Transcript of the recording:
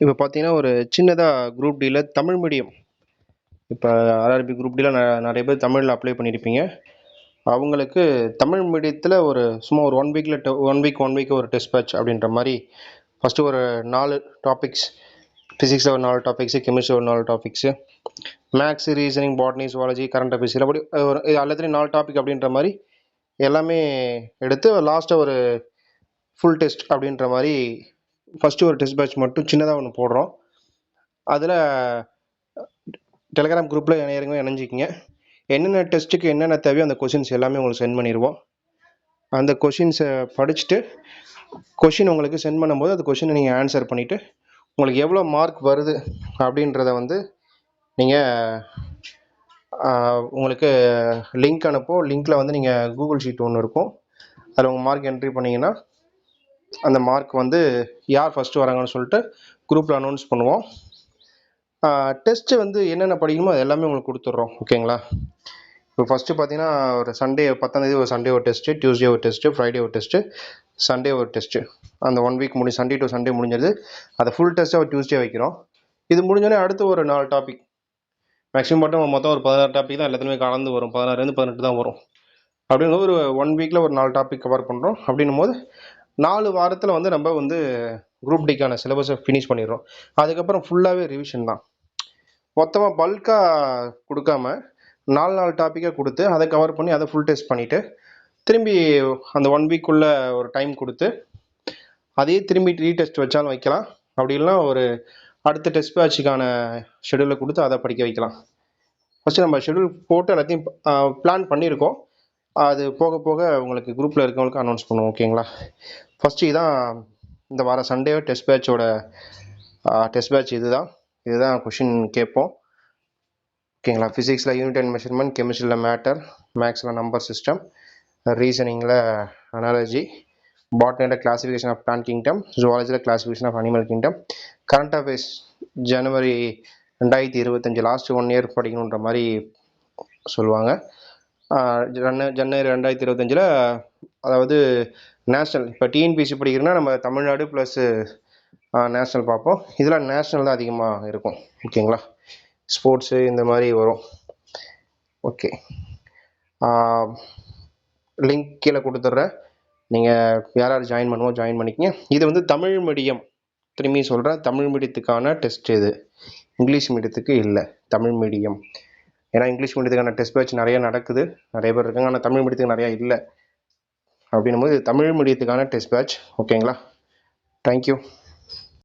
இப்போ பார்த்தீங்கன்னா ஒரு சின்னதாக குரூப் டியில் தமிழ் மீடியம் இப்போ ஆர்ஆர்பி குரூப் டியில் நிறைய பேர் தமிழில் அப்ளை பண்ணியிருப்பீங்க அவங்களுக்கு தமிழ் மீடியத்தில் ஒரு சும்மா ஒரு ஒன் வீக்கில் ஒன் வீக் ஒன் வீக் ஒரு டெஸ்ட் பேட்ச் அப்படின்ற மாதிரி ஃபஸ்ட்டு ஒரு நாலு டாபிக்ஸ் ஃபிசிக்ஸில் ஒரு நாலு டாபிக்ஸு கெமிஸ்ட்ரி ஒரு நாலு topics maths reasoning botany zoology current affairs அப்படி ஒரு இது எல்லாத்துலேயும் நாலு டாபிக் அப்படின்ற மாதிரி எல்லாமே எடுத்து லாஸ்ட்டாக ஒரு ஃபுல் டெஸ்ட் அப்படின்ற மாதிரி ஃபஸ்ட்டு ஒரு டெஸ்ட் பேட்ச் மட்டும் சின்னதாக ஒன்று போடுறோம். அதில் டெலகிராம் குரூப்பில் இணையறவங்க இணைஞ்சிக்கிங்க. என்னென்ன டெஸ்ட்டுக்கு என்னென்ன தேவையோ அந்த கொஷின்ஸ் எல்லாமே உங்களுக்கு சென்ட் பண்ணிடுவோம் அந்த கொஷின்ஸை படிச்சுட்டு கொஷின் உங்களுக்கு சென்ட் பண்ணும்போது அந்த கொஷினை நீங்கள் ஆன்சர் பண்ணிவிட்டு உங்களுக்கு எவ்வளோ மார்க் வருது அப்படின்றத வந்து நீங்கள் உங்களுக்கு லிங்க் அனுப்போ. லிங்க்கில் வந்து நீங்கள் கூகுள் ஷீட் ஒன்று இருக்கும். அதில் உங்கள் மார்க் என்ட்ரி பண்ணிங்கன்னா அந்த மார்க் வந்து யார் ஃபஸ்ட்டு வராங்கன்னு சொல்லிட்டு குரூப்பில் அனௌன்ஸ் பண்ணுவோம். டெஸ்ட்டு வந்து என்னென்ன படிக்கணுமோ அது எல்லாமே உங்களுக்கு கொடுத்துட்றோம். ஓகேங்களா இப்போ ஃபஸ்ட்டு பார்த்தீங்கன்னா ஒரு சண்டே பத்தாந்தேதி ஒரு சண்டே ஒரு டெஸ்ட்டு டியூஸ்டே ஒரு டெஸ்ட்டு ஃப்ரைடே ஒரு டெஸ்ட்டு சண்டே ஒரு டெஸ்ட்டு அந்த ஒன் வீக் முடி சண்டே டு சண்டே முடிஞ்சது அதை ஃபுல் டெஸ்ட்டாக ஒரு டியூஸ்டே வைக்கிறோம். இது முடிஞ்சோடனே அடுத்து ஒரு நாலு டாபிக் மேக்ஸிமம் மட்டும் மொத்தம் ஒரு பதினாறு டாபிக் தான் எல்லாத்துலேயுமே கலந்து வரும். பதினாறுலேருந்து பதினெட்டு தான் வரும். அப்படிங்கும்போது ஒரு ஒன் வீக்கில் ஒரு நாலு டாபிக் கவர் பண்ணுறோம் அப்படின்னும் போது நாலு வாரத்தில் வந்து நம்ம வந்து குரூப் டிக்கான சிலபஸை ஃபினிஷ் பண்ணிடுறோம். அதுக்கப்புறம் ஃபுல்லாகவே ரிவிஷன் தான். மொத்தமாக பல்காக கொடுக்காம நாலு நாலு டாப்பிக்காக கொடுத்து அதை கவர் பண்ணி அதை ஃபுல் டெஸ்ட் பண்ணிவிட்டு திரும்பி அந்த ஒன் வீக்குள்ளே ஒரு டைம் கொடுத்து அதையே திரும்பி ரீடெஸ்ட் வச்சாலும் வைக்கலாம். அப்படி இல்லைனா ஒரு அடுத்த டெஸ்ட் பேட்சுக்கான ஷெடியூலை கொடுத்து அதை படிக்க வைக்கலாம். ஃபஸ்ட்டு நம்ம ஷெடியூல் போட்டு எல்லாத்தையும் பிளான் பண்ணியிருக்கோம். அது போக போக உங்களுக்கு குரூப்பில் இருக்கவங்களுக்கு அனௌன்ஸ் பண்ணுவோம் ஓகேங்களா ஃபஸ்ட்டு இதான் இந்த வார சண்டே டெஸ்ட் பேட்சோட டெஸ்ட் பேட்ச் இது தான். இதுதான் கொஷின் கேட்போம். ஓகேங்களா ஃபிசிக்ஸில் யூனிட் அண்ட் மெஷர்மெண்ட் கெமிஸ்ட்ரியில் மேட்டர் மேக்ஸில் நம்பர் சிஸ்டம் ரீசனிங்கில் அனாலஜி பாட்னியில் classification of plant kingdom ஜுவாலஜியில் classification of animal kingdom current affairs ஜனவரி ரெண்டாயிரத்தி இருபத்தஞ்சி லாஸ்ட் ஒன் இயர் படிக்கணுன்ற மாதிரி சொல்லுவாங்க. ஜன ஜனவரி ரெண்டாயிரத்தி இருபத்தஞ்சில் அதாவது நேஷ்னல் இப்போ டிஎன்பிசி படிக்கிறோன்னா நம்ம தமிழ்நாடு ப்ளஸ்ஸு நேஷ்னல் பார்ப்போம். இதில் நேஷ்னல் தான் அதிகமாக இருக்கும். ஓகேங்களா ஸ்போர்ட்ஸு இந்த மாதிரி வரும். ஓகே லிங்க் கீழே கொடுத்துட்றேன். நீங்கள் யார் யார் ஜாயின் பண்ணுவோம் ஜாயின் பண்ணிக்கங்க. இது வந்து தமிழ் மீடியம் திரும்பி சொல்கிறேன் தமிழ் மீடியத்துக்கான டெஸ்ட் இது. இங்கிலீஷ் மீடியத்துக்கு இல்லை. தமிழ் மீடியம் ஏன்னா இங்கிலீஷ் மீடியத்துக்கான டெஸ்ட் பேச்சு நிறைய நடக்குது. நிறைய பேர் இருக்காங்க. ஆனால் தமிழ் மீடியத்துக்கு நிறையா இல்லை. அப்படின்னும் போது தமிழ் மீடியத்துக்கான டெஸ்ட் பேட்ச் ஓகேங்களா தேங்க்யூ